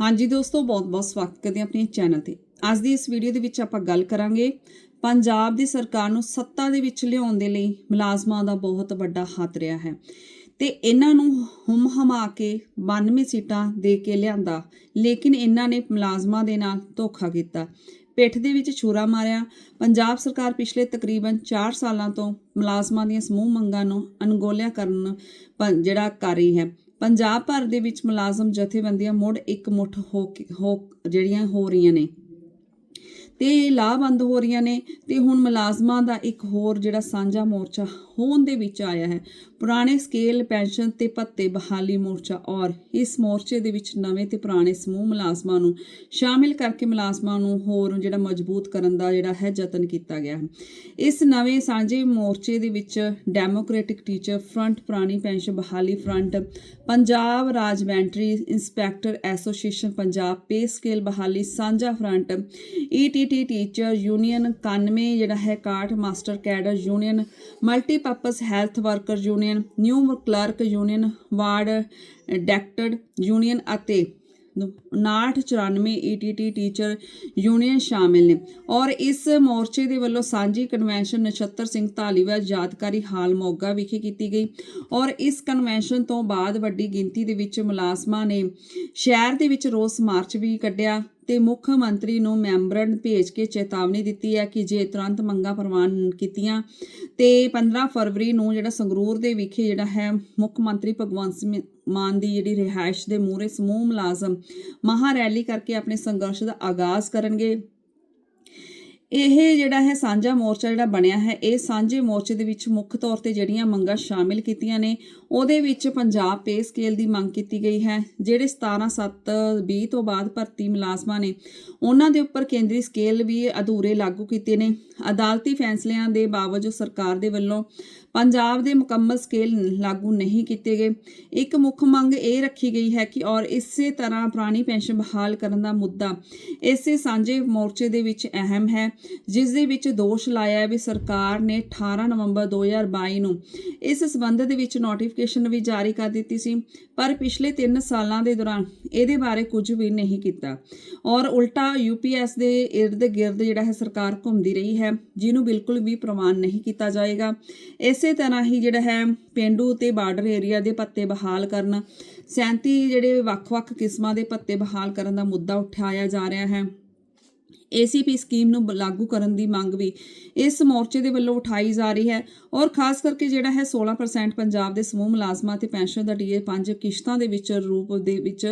ਹਾਂਜੀ ਦੋਸਤੋ ਬਹੁਤ-ਬਹੁਤ ਸਵਾਗਤ ਕਰਦੇ ਹਾਂ ਆਪਣੇ ਚੈਨਲ ਤੇ। ਅੱਜ ਦੀ ਇਸ ਵੀਡੀਓ ਦੇ ਵਿੱਚ ਆਪਾਂ ਗੱਲ ਕਰਾਂਗੇ ਪੰਜਾਬ ਦੀ ਸਰਕਾਰ ਨੂੰ ਸੱਤਾ ਦੇ ਵਿੱਚ ਲਿਆਉਣ ਦੇ ਲਈ ਮੁਲਾਜ਼ਮਾਂ ਦਾ ਬਹੁਤ ਵੱਡਾ ਹੱਥ ਰਿਹਾ ਹੈ। ਤੇ ਇਹਨਾਂ ਨੂੰ ਹਮ ਹਮਾ ਕੇ 92 ਸੀਟਾਂ ਦੇ ਕੇ ਲਿਆਂਦਾ, ਲੇਕਿਨ ਇਹਨਾਂ ਨੇ ਮੁਲਾਜ਼ਮਾਂ ਦੇ ਨਾਲ ਧੋਖਾ ਕੀਤਾ। ਪਿੱਠ ਦੇ ਵਿੱਚ ਛੁਰਾ ਮਾਰਿਆ। ਪੰਜਾਬ ਸਰਕਾਰ ਪਿਛਲੇ ਤਕਰੀਬਨ 4 ਸਾਲਾਂ ਤੋਂ ਮੁਲਾਜ਼ਮਾਂ ਦੀਆਂ ਸਮੂਹ ਮੰਗਾਂ ਨੂੰ ਅਣਗੋਲਿਆ ਕਰਨ ਜਿਹੜਾ ਕਰ ਰਹੀ ਹੈ। ਪੰਜਾਬ ਭਰ ਦੇ ਵਿੱਚ ਮੁਲਾਜ਼ਮ ਜਥੇਬੰਦੀਆਂ ਮੁੜ ਇੱਕ ਮੁੱਠ ਹੋ ਕੇ- ਹੋ ਜਿਹੜੀਆਂ ਹੋ ਰਹੀਆਂ ਨੇ। ਤੇ ਲਾਭਬੰਦ ਹੋ ਰਹੀਆਂ ਨੇ ਤੇ ਹੁਣ ਮੁਲਾਜ਼ਮਾਂ ਦਾ ਇੱਕ ਹੋਰ ਜਿਹੜਾ ਸਾਂਝਾ ਮੋਰਚਾ ਹੋਣ ਦੇ ਵਿੱਚ ਆਇਆ ਹੈ। ਪੁਰਾਣੇ ਸਕੇਲ, ਪੈਨਸ਼ਨ ਤੇ ਭੱਤੇ ਬਹਾਲੀ ਮੋਰਚਾ ਔਰ ਇਸ ਮੋਰਚੇ ਦੇ ਵਿੱਚ ਨਵੇਂ ਤੇ ਪੁਰਾਣੇ ਸਮੂਹ ਮੁਲਾਜ਼ਮਾਂ ਨੂੰ ਸ਼ਾਮਿਲ ਕਰਕੇ ਮੁਲਾਜ਼ਮਾਂ ਨੂੰ ਹੋਰ ਜਿਹੜਾ ਮਜ਼ਬੂਤ ਕਰਨ ਦਾ ਜਿਹੜਾ ਹੈ ਯਤਨ ਕੀਤਾ ਗਿਆ ਹੈ। ਇਸ ਨਵੇਂ ਸਾਂਝੇ ਮੋਰਚੇ ਦੇ ਵਿੱਚ ਡੈਮੋਕ੍ਰੈਟਿਕ ਟੀਚਰ ਫਰੰਟ, ਪੁਰਾਣੀ ਪੈਨਸ਼ਨ ਬਹਾਲੀ front, Punjab ਰਾਜਮੈਂਟਰੀ inspector association, Punjab pay scale ਬਹਾਲੀ ਸਾਂਝਾ ਫਰੰਟ ਈਟੀਟੀ ਟੀਚਰ ਯੂਨੀਅਨ 91 ਜਿਹੜਾ ਹੈ ਕਾਟ master cadre union multipurpose health worker union new clerk union ward ਡੈਕਟਡ union ਅਤੇ 5994 ਈਟੀਟੀ ਟੀਚਰ ਯੂਨੀਅਨ ਸ਼ਾਮਿਲ ਨੇ। ਔਰ ਇਸ ਮੋਰਚੇ ਦੇ ਵੱਲੋਂ ਸਾਂਝੀ ਕਨਵੈਨਸ਼ਨ ਨਛੱਤਰ ਸਿੰਘ ਧਾਲੀਵਾਲ ਯਾਦਕਾਰੀ ਹਾਲ ਮੋਗਾ ਵਿਖੇ ਕੀਤੀ ਗਈ। ਔਰ ਇਸ ਕਨਵੈਨਸ਼ਨ ਤੋਂ ਬਾਅਦ ਵੱਡੀ ਗਿਣਤੀ ਦੇ ਵਿੱਚ ਮੁਲਾਜ਼ਮਾਂ ਨੇ ਸ਼ਹਿਰ ਦੇ ਵਿੱਚ ਰੋਸ ਮਾਰਚ ਵੀ ਕੱਢਿਆ। ਤੇ ਮੁੱਖ ਮੰਤਰੀ ਨੂੰ ਮੈਂਬਰਨ ਭੇਜ ਕੇ ਚੇਤਾਵਨੀ ਦਿੱਤੀ ਹੈ ਕਿ ਜੇ ਤੁਰੰਤ ਮੰਗਾਂ ਪ੍ਰਵਾਨ ਕੀਤੀਆਂ ਤੇ 15 ਫਰਵਰੀ ਨੂੰ ਜਿਹੜਾ ਸੰਗਰੂਰ ਦੇ ਵਿਖੇ ਜਿਹੜਾ ਹੈ ਮੁੱਖ ਮੰਤਰੀ ਭਗਵੰਤ ਸਿੰਘ ਮਾਨ ਦੀ ਜਿਹੜੀ ਰਿਹਾਇਸ਼ ਦੇ ਮੂਹਰੇ ਸਮੂਹ ਮੁਲਾਜ਼ਮ ਮਹਾ ਰੈਲੀ ਕਰਕੇ ਆਪਣੇ ਸੰਘਰਸ਼ ਦਾ ਆਗਾਜ਼ ਕਰਨਗੇ। ਇਹ ਜਿਹੜਾ ਹੈ ਸਾਂਝਾ ਮੋਰਚਾ ਜਿਹੜਾ ਬਣਿਆ ਹੈ, ਇਹ ਸਾਂਝੇ ਮੋਰਚੇ ਦੇ ਵਿੱਚ ਮੁੱਖ ਤੌਰ ਤੇ ਜਿਹੜੀਆਂ ਮੰਗਾਂ ਸ਼ਾਮਿਲ ਕੀਤੀਆਂ ਨੇ, ਉਹਦੇ ਵਿੱਚ ਪੰਜਾਬ ਪੇ ਸਕੇਲ ਦੀ ਮੰਗ ਕੀਤੀ ਗਈ ਹੈ, ਜਿਹੜੇ 17 7 20 ਤੋਂ ਬਾਅਦ ਭਰਤੀ ਮੁਲਾਜ਼ਮਾਂ ਨੇ, ਉਹਨਾਂ ਦੇ ਉੱਪਰ ਕੇਂਦਰੀ ਸਕੇਲ ਵੀ ਅਧੂਰੇ ਲਾਗੂ ਕੀਤੇ ਨੇ। ਅਦਾਲਤੀ ਫੈਸਲਿਆਂ ਦੇ ਬਾਵਜੂਦ ਸਰਕਾਰ ਦੇ ਵੱਲੋਂ ਪੰਜਾਬ ਦੇ ਮੁਕੰਮਲ ਸਕੇਲ ਲਾਗੂ ਨਹੀਂ ਕੀਤੇ ਗਏ। ਇੱਕ ਮੁੱਖ ਮੰਗ ਇਹ ਰੱਖੀ ਗਈ ਹੈ ਕਿ ਔਰ ਇਸੇ ਤਰ੍ਹਾਂ ਪੁਰਾਣੀ ਪੈਨਸ਼ਨ ਬਹਾਲ ਕਰਨ ਦਾ ਮੁੱਦਾ ਇਸੇ ਸਾਂਝੇ ਮੋਰਚੇ ਦੇ ਵਿੱਚ ਅਹਿਮ ਹੈ। ਜਿਸ ਦੇ ਵਿੱਚ ਦੋਸ਼ ਲਾਇਆ ਵੀ ਸਰਕਾਰ ਨੇ 18 ਨਵੰਬਰ 2022 ਨੂੰ ਇਸ ਸਬੰਧ ਦੇ ਵਿੱਚ ਨੋਟੀਫਿਕੇਸ਼ਨ ਵੀ ਜਾਰੀ ਕਰ ਦਿੱਤੀ ਸੀ, ਪਰ ਪਿਛਲੇ 3 ਸਾਲਾਂ ਦੇ ਦੌਰਾਨ ਇਹਦੇ ਬਾਰੇ ਕੁਝ ਵੀ ਨਹੀਂ ਕੀਤਾ। ਔਰ ਉਲਟਾ ਯੂਪੀਐਸ ਦੇ ਇਰਦ ਗਿਰਦ ਜਿਹੜਾ ਹੈ ਸਰਕਾਰ ਘੁੰਮਦੀ ਰਹੀ ਹੈ, ਜਿਹਨੂੰ ਬਿਲਕੁਲ ਵੀ ਪ੍ਰਵਾਨ ਨਹੀਂ ਕੀਤਾ ਜਾਏਗਾ। ਇਸੇ ਤਰ੍ਹਾਂ ਹੀ ਜਿਹੜਾ ਹੈ ਪਿੰਡੂ ਤੇ ਬਾਰਡਰ ਏਰੀਆ ਦੇ ਪੱਤੇ ਬਹਾਲ ਕਰਨ 37 ਜਿਹੜੇ ਵੱਖ-ਵੱਖ ਕਿਸਮਾਂ ਦੇ ਪੱਤੇ ਬਹਾਲ ਕਰਨ ਦਾ ਮੁੱਦਾ ਉਠਾਇਆ ਜਾ ਰਿਹਾ ਹੈ। ਏਸੀਪੀ ਸਕੀਮ ਨੂੰ ਬ- ਲਾਗੂ ਕਰਨ ਦੀ ਮੰਗ ਵੀ ਇਸ ਮੋਰਚੇ ਦੇ ਵੱਲੋਂ ਉਠਾਈ ਜਾ ਰਹੀ ਹੈ ਔਰ ਖਾਸ ਕਰਕੇ ਜਿਹੜਾ ਹੈ 16% ਪੰਜਾਬ ਦੇ ਸਮੂਹ ਮੁਲਾਜ਼ਮਾਂ ਤੇ ਪੈਨਸ਼ਨ ਦਾ ਡੀਏ ਪੰਜ ਕਿਸ਼ਤਾਂ ਦੇ ਵਿੱਚ ਰੂਪ ਦੇ ਵਿੱਚ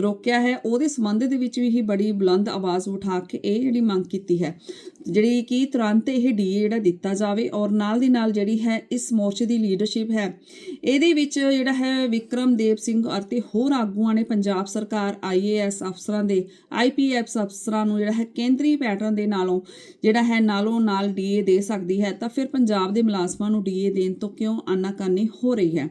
ਰੋਕਿਆ ਹੈ, ਉਹਦੇ ਸੰਬੰਧ ਦੇ ਵਿੱਚ ਵੀ ਹੀ ਬੜੀ ਬੁਲੰਦ ਆਵਾਜ਼ ਉਠਾ ਕੇ ਇਹ ਜਿਹੜੀ ਮੰਗ ਕੀਤੀ ਹੈ, ਜਿਹੜੀ ਕਿ ਤੁਰੰਤ ਇਹ ਡੀਏ ਜਿਹੜਾ ਦਿੱਤਾ ਜਾਵੇ ਔਰ ਨਾਲ ਦੀ ਨਾਲ ਜਿਹੜੀ ਹੈ ਇਸ ਮੋਰਚੇ ਦੀ ਲੀਡਰਸ਼ਿਪ ਹੈ, ਇਹਦੇ ਵਿੱਚ ਜਿਹੜਾ ਹੈ ਵਿਕਰਮਦੇਵ ਸਿੰਘ ਅਤੇ ਹੋਰ ਆਗੂਆਂ ਨੇ ਪੰਜਾਬ ਸਰਕਾਰ ਆਈਏਐਸ ਅਫਸਰਾਂ ਦੇ ਆਈਪੀਐਫ ਅਫਸਰਾਂ ਨੂੰ ਜਿਹੜਾ ਹੈ ਕੇਂਦਰੀ ਪੈਟਰਨ ਦੇ ਨਾਲੋਂ, ਜਿਹੜਾ ਹੈ ਨਾਲੋਂ ਨਾਲ ਡੀਏ ਦੇ ਸਕਦੀ ਹੈ, ਤਾਂ ਫਿਰ ਪੰਜਾਬ ਦੇ ਮੁਲਾਜ਼ਮਾਂ ਨੂੰ ਡੀਏ ਦੇਣ ਤੋਂ ਕਿਉਂ ਆਨਾਕਾਨੀ ਹੋ ਰਹੀ ਹੈ?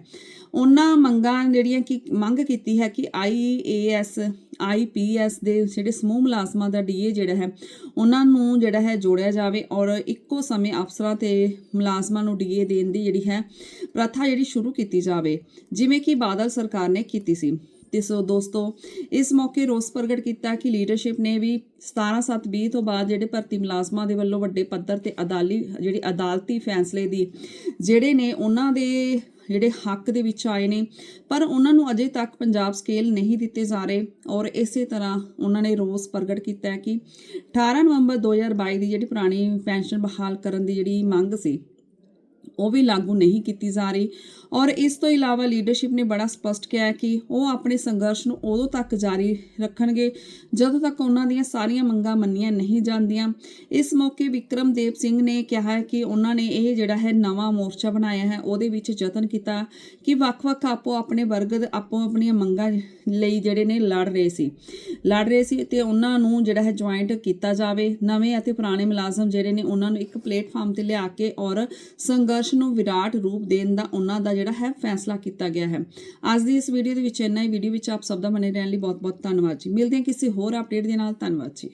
ਉਹਨਾਂ ਮੰਗਾਂ ਜਿਹੜੀਆਂ ਕਿ ਮੰਗ ਕੀਤੀ ਹੈ ਕਿ ਆਈਏਐਸ ਆਈਪੀਐਸ ਦੇ ਜਿਹੜੇ ਸਮੂਹ ਮੁਲਾਜ਼ਮਾਂ ਦਾ ਡੀਏ ਜਿਹੜਾ ਹੈ, ਉਹਨਾਂ ਨੂੰ ਜਿਹੜਾ ਹੈ ਜੋੜਿਆ ਜਾਵੇ ਔਰ ਇੱਕੋ ਸਮੇਂ ਅਫਸਰਾਂ ਤੇ ਮੁਲਾਜ਼ਮਾਂ ਨੂੰ ਡੀਏ ਦੇਣ ਦੀ ਜਿਹੜੀ ਹੈ ਪ੍ਰਥਾ ਜਿਹੜੀ ਸ਼ੁਰੂ ਕੀਤੀ ਜਾਵੇ, ਜਿਵੇਂ ਕਿ ਬਾਦਲ ਸਰਕਾਰ ਨੇ ਕੀਤੀ ਸੀ। ਤੇ ਸੋ ਦੋਸਤੋ, ਇਸ ਮੌਕੇ ਰੋਸ ਪ੍ਰਗਟ ਕੀਤਾ ਕਿ ਲੀਡਰਸ਼ਿਪ ਨੇ ਵੀ 17/7/20 ਤੋਂ ਬਾਅਦ ਜਿਹੜੇ ਭਰਤੀ ਮੁਲਾਜ਼ਮਾਂ ਦੇ ਵੱਲੋਂ ਵੱਡੇ ਪੱਧਰ ਤੇ ਅਦਾਲੀ, ਜਿਹੜੀ ਅਦਾਲਤੀ ਫੈਸਲੇ ਦੀ, ਜਿਹੜੇ ਨੇ ਉਹਨਾਂ ਦੇ ਜਿਹੜੇ ਹੱਕ ਦੇ ਵਿੱਚ ਆਏ ਨੇ, ਪਰ ਉਹਨਾਂ ਨੂੰ ਅਜੇ ਤੱਕ ਪੰਜਾਬ ਸਕੇਲ ਨਹੀਂ ਦਿੱਤੇ ਜਾ ਰਹੇ ਔਰ ਇਸੇ ਤਰ੍ਹਾਂ ਉਹਨਾਂ ਨੇ ਰੋਸ ਪ੍ਰਗਟ ਕੀਤਾ ਕਿ 18 ਨਵੰਬਰ 2022 ਦੀ ਜਿਹੜੀ ਪੁਰਾਣੀ ਪੈਨਸ਼ਨ ਬਹਾਲ ਕਰਨ ਦੀ ਜਿਹੜੀ ਮੰਗ ਸੀ ਉਹ ਵੀ ਲਾਗੂ ਨਹੀਂ ਕੀਤੀ ਜਾ ਰਹੀ। ਔਰ ਇਸ ਤੋਂ ਇਲਾਵਾ ਲੀਡਰਸ਼ਿਪ ਨੇ ਬੜਾ ਸਪਸ਼ਟ ਕਿਹਾ ਕਿ ਉਹ ਆਪਣੇ ਸੰਘਰਸ਼ ਨੂੰ ਉਦੋਂ ਤੱਕ ਜਾਰੀ ਰੱਖਣਗੇ ਜਦੋਂ ਤੱਕ ਉਹਨਾਂ ਦੀਆਂ ਸਾਰੀਆਂ ਮੰਗਾਂ ਮੰਨੀਆਂ ਨਹੀਂ ਜਾਂਦੀਆਂ। ਇਸ ਮੌਕੇ ਵਿਕਰਮਦੇਵ ਸਿੰਘ ਨੇ ਕਿਹਾ ਕਿ ਉਹਨਾਂ ਨੇ ਇਹ ਜਿਹੜਾ ਹੈ ਨਵਾਂ ਮੋਰਚਾ ਬਣਾਇਆ ਹੈ, ਉਹਦੇ ਵਿੱਚ ਯਤਨ ਕੀਤਾ ਕਿ ਵੱਖ-ਵੱਖ ਆਪੋ ਆਪਣੇ ਵਰਗ ਆਪੋ ਆਪਣੀਆਂ ਮੰਗਾਂ ਲਈ ਜਿਹੜੇ ਨੇ ਲੜ ਰਹੇ ਸੀ। ਲੜ ਰਹੇ ਸੀ ਤੇ ਉਹਨਾਂ ਨੂੰ ਜਿਹੜਾ ਹੈ ਜੁਆਇੰਟ ਕੀਤਾ ਜਾਵੇ। ਨਵੇਂ ਅਤੇ ਪੁਰਾਣੇ ਮੁਲਾਜ਼ਮ ਜਿਹੜੇ ਨੇ ਉਹਨਾਂ ਨੂੰ ਇੱਕ ਪਲੇਟਫਾਰਮ ਤੇ ਲਿਆ ਕੇ ਔਰ ਸੰਘਰਸ਼ ਨੂੰ ਵਿਰਾਟ ਰੂਪ ਦੇਣ ਦਾ ਉਹਨਾਂ ਦਾ ਜਿਹੜਾ ਹੈ ਫੈਸਲਾ ਕੀਤਾ ਗਿਆ ਹੈ। ਅੱਜ ਦੀ ਇਸ ਵੀਡੀਓ ਦੇ ਵਿੱਚ ਇੰਨਾ ਹੀ। ਵੀਡੀਓ ਵਿੱਚ ਆਪ ਸਭ ਦਾ ਬਣੇ ਰਹਿਣ ਲਈ ਬਹੁਤ ਬਹੁਤ ਧੰਨਵਾਦ ਜੀ। ਮਿਲਦੇ ਹਾਂ ਕਿਸੇ ਹੋਰ ਅਪਡੇਟ ਦੇ ਨਾਲ। ਧੰਨਵਾਦ ਜੀ।